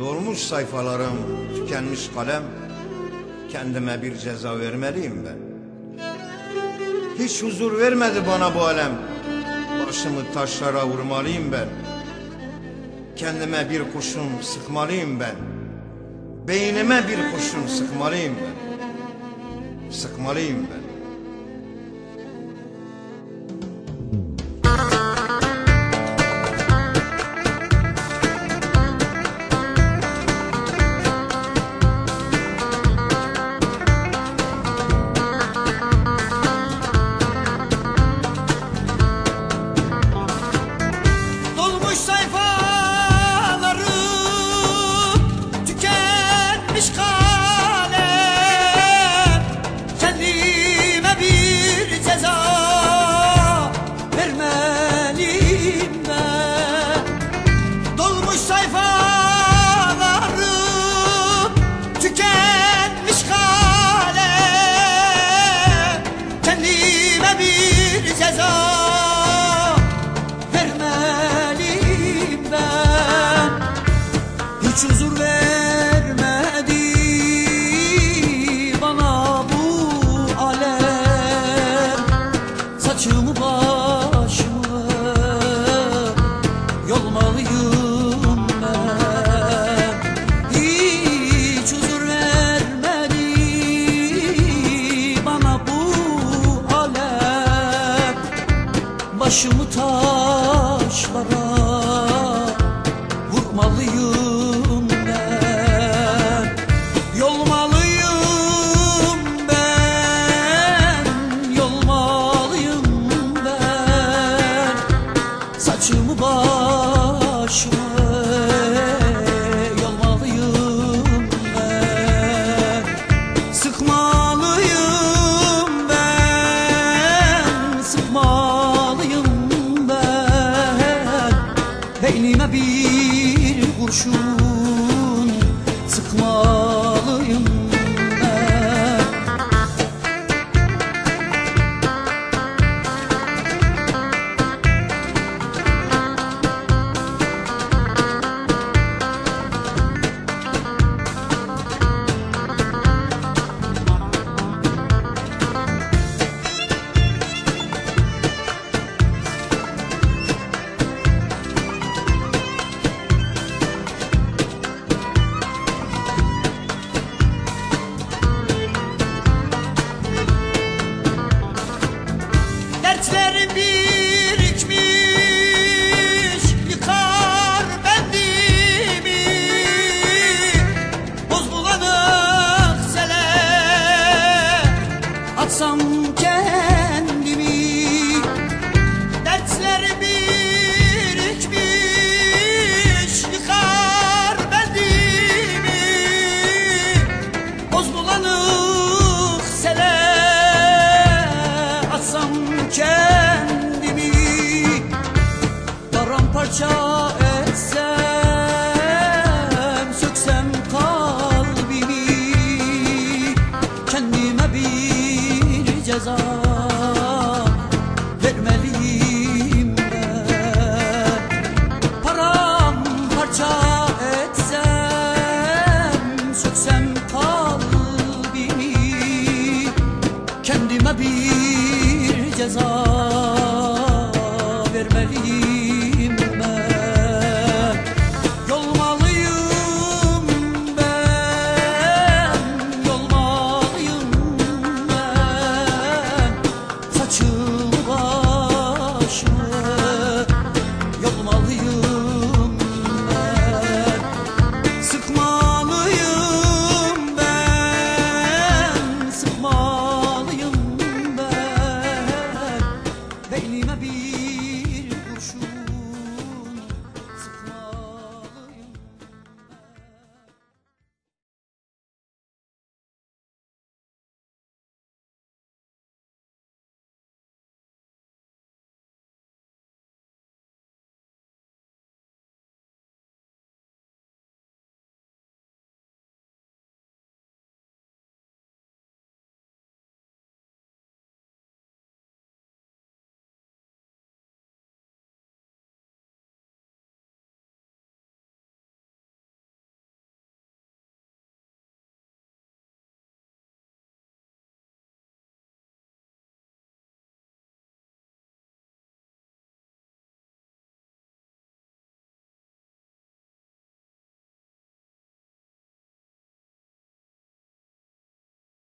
Dolmuş sayfalarım, tükenmiş kalem. Kendime bir ceza vermeliyim ben. Hiç huzur vermedi bana bu alem. Başımı taşlara vurmalıyım ben. Kendime bir kurşun sıkmalıyım ben. Beynime bir kurşun sıkmalıyım ben. Sıkmalıyım ben kurşun Sıkmalıyım Atsam kendimi Dertlerim birikmiş Yıkar bendimi Boz bulanık sele Atsam kendimi Paramparça ceza Vermeliyim ben. Paramparça etsem Söksem kalbimi Kendime bir ceza